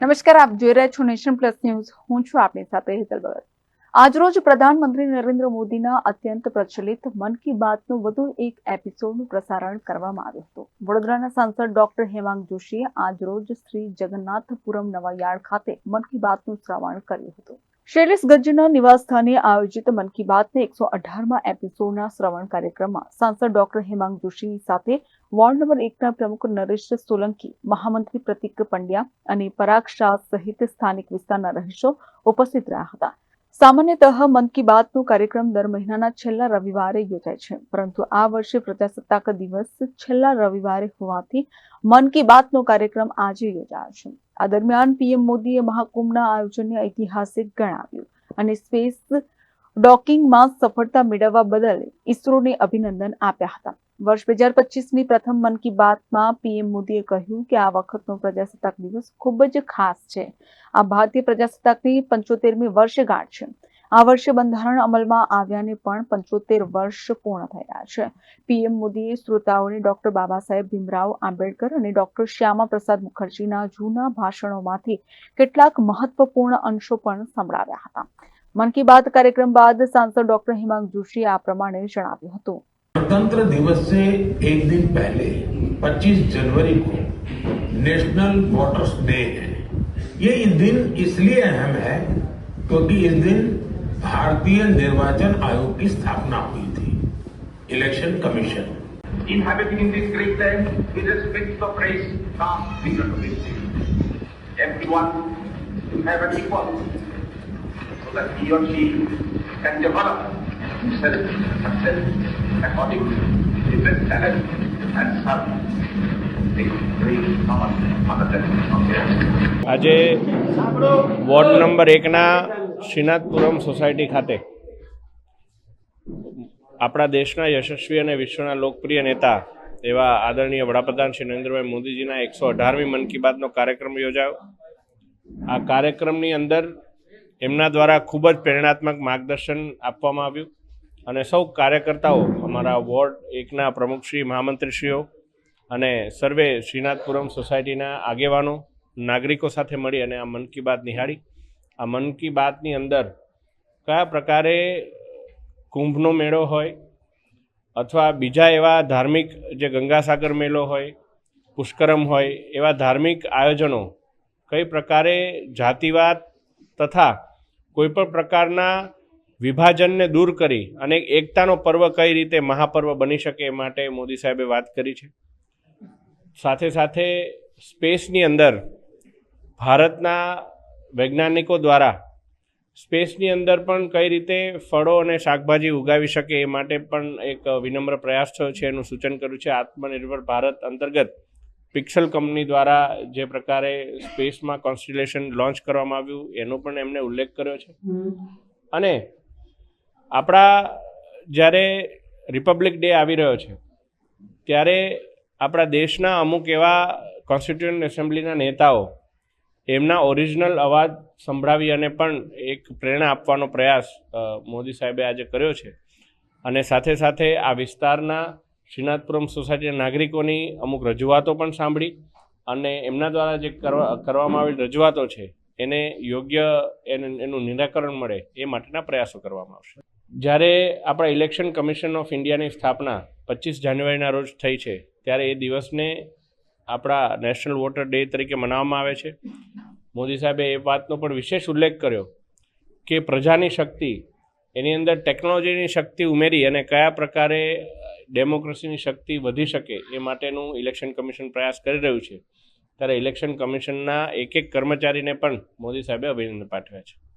નમસ્કાર, આપ જોઈ રહ્યા છો નેશન પ્લસ ન્યૂઝ. હું છું આપની સાથે હેતલ ભગત. આજરોજ પ્રધાનમંત્રી નરેન્દ્ર મોદીના અત્યંત પ્રચલિત મન કી બાતનું વધુ એક એપિસોડનું પ્રસારણ કરવામાં આવ્યું હતું. વડોદરાના સાંસદ ડોક્ટર હેમાંગ જોશીએ આજરોજ શ્રી જગન્નાથપુરમ નવાયાળ ખાતે મન કી બાતનું શ્રવણ કર્યું હતું. શૈલેષ ગજ્જના નિવાસસ્થાને આયોજિત મન કી બાતને એકસો અઢારમાં એપિસોડના શ્રવણ કાર્યક્રમમાં સાંસદ ડોક્ટર હેમાંગ જોશી સાથે વોર્ડ નંબર એકના પ્રમુખ નરેશ સોલંકી, મહામંત્રી પ્રતિક પંડ્યા અને પરાગ શાહ સહિત સ્થાનિક વિસ્તારના રહીશો ઉપસ્થિત રહ્યા હતા. સામાન્યતઃ મન કી બાતનો કાર્યક્રમ દર મહિનાના છેલ્લા રવિવારે યોજાય છે, પરંતુ આ વર્ષે પ્રજાસત્તાક દિવસ છેલ્લા રવિવારે હોવાથી મન કી બાતનો કાર્યક્રમ આજે યોજાયો છે. આ દરમિયાન પીએમ મોદીએ મહાકુંભના આયોજનને ઐતિહાસિક ગણાવ્યું અને સ્પેસ ડોકિંગમાં સફળતા મેળવવા બદલ ઇસરોને અભિનંદન આપ્યા હતા. વર્ષ બે હજાર પચીસની પ્રથમ મન કી બાતમાં પીએમ મોદીએ કહ્યું કે આ વખતનો પ્રજાસત્તાક દિવસ ખૂબ જ ખાસ છે. આ ભારતીય પ્રજાસત્તાકની પંચોતેરમી વર્ષગાંઠ છે. આ વર્ષે બંધારણ અમલમાં આવ્યાને પણ પંચોતેર વર્ષ પૂર્ણ થયા છે. પીએમ મોદીએ શ્રોતાઓને ડોક્ટર બાબા સાહેબ ભીમરાવ આંબેડકર અને ડોક્ટર શ્યામા પ્રસાદ મુખર્જીના જૂના ભાષણોમાંથી કેટલાક મહત્વપૂર્ણ અંશો પણ સંભળાવ્યા હતા. મન કી બાત કાર્યક્રમ બાદ સાંસદ ડોક્ટર હિમાંગ જોશીએ આ પ્રમાણે જણાવ્યું હતું. गणतंत्र दिवस से एक दिन पहले 25 जनवरी को नेशनल वोटर्स डे है। ये इस दिन इसलिए अहम है क्योंकि इस दिन भारतीय निर्वाचन आयोग की स्थापना हुई थी। Election commission in himself herself according to his talent and the આજે વોર્ડ નંબર એકના શ્રીનાથપુરમ સોસાયટી ખાતે આપણા દેશના યશસ્વી અને વિશ્વના લોકપ્રિય નેતા એવા આદરણીય વડાપ્રધાન શ્રી નરેન્દ્રભાઈ મોદીજીના એકસો અઢારમી મન કી બાતનો કાર્યક્રમ યોજાયો. આ કાર્યક્રમની અંદર એમના દ્વારા ખૂબ જ પ્રેરણાત્મક માર્ગદર્શન આપવામાં આવ્યું. અને સૌ કાર્યકર્તાઓ, અમારા વોર્ડ એકના પ્રમુખશ્રી મહામંત્રીશ્રીઓ અને સર્વે શ્રીનાથપુરમ સોસાયટીના આગેવાનો, નાગરિકો સાથે મળી અને આ મન કી બાત નિહાળી. આ મન કી બાતની અંદર કયા પ્રકારે કુંભનો મેળો હોય અથવા બીજા એવા ધાર્મિક જે ગંગાસાગર મેળો હોય, પુષ્કરમ હોય, એવા ધાર્મિક આયોજનો કઈ પ્રકારે જાતિવાદ તથા કોઈપણ પ્રકારના વિભાજનને દૂર કરી અને એકતાનો પર્વ કઈ રીતે મહાપર્વ બની શકે એ માટે મોદી સાહેબે વાત કરી છે. સાથે સાથે સ્પેસની અંદર ભારતના વૈજ્ઞાનિકો દ્વારા સ્પેસની અંદર પણ કઈ રીતે ફળો અને શાકભાજી ઉગાવી શકે એ માટે પણ એક વિનમ્ર પ્રયાસ થયો છે એનું સૂચન કર્યું છે. આત્મનિર્ભર ભારત અંતર્ગત પિક્સલ કંપની દ્વારા જે પ્રકારે સ્પેસમાં કોન્સ્ટિલેશન લોન્ચ કરવામાં આવ્યું એનો પણ એમણે ઉલ્લેખ કર્યો છે. અને આપણા જ્યારે રિપબ્લિક ડે આવી રહ્યો છે, ત્યારે આપણા દેશના અમુક એવા કોન્સ્ટિટ્યુન્ટ એસેમ્બલીના નેતાઓ એમના ઓરિજિનલ અવાજ સંભળાવી અને પણ એક પ્રેરણા આપવાનો પ્રયાસ મોદી સાહેબે આજે કર્યો છે. અને સાથે સાથે આ વિસ્તારના શ્રીનાથપુરમ સોસાયટીના નાગરિકોની અમુક રજૂઆતો પણ સાંભળી અને એમના દ્વારા જે કરવા, કરવામાં આવેલ રજૂઆતો છે, એને યોગ્ય એનું એનું નિરાકરણ મળે એ માટેના પ્રયાસો કરવામાં આવશે. જ્યારે આપણા ઇલેક્શન કમિશન ઓફ ઇન્ડિયાની સ્થાપના પચીસ જાન્યુઆરીના રોજ થઈ છે, ત્યારે એ દિવસને આપણા નેશનલ વોટર ડે તરીકે મનાવવામાં આવે છે. મોદી સાહેબે એ વાતનો પણ વિશેષ ઉલ્લેખ કર્યો કે પ્રજાની શક્તિ, એની અંદર ટેકનોલોજીની શક્તિ ઉમેરી અને કયા પ્રકારે ડેમોક્રેસીની શક્તિ વધી શકે એ માટેનું ઇલેક્શન કમિશન પ્રયાસ કરી રહ્યું છે. ત્યારે ઇલેક્શન કમિશનના એક એક કર્મચારીને પણ મોદી સાહેબે અભિનંદન પાઠવ્યા છે.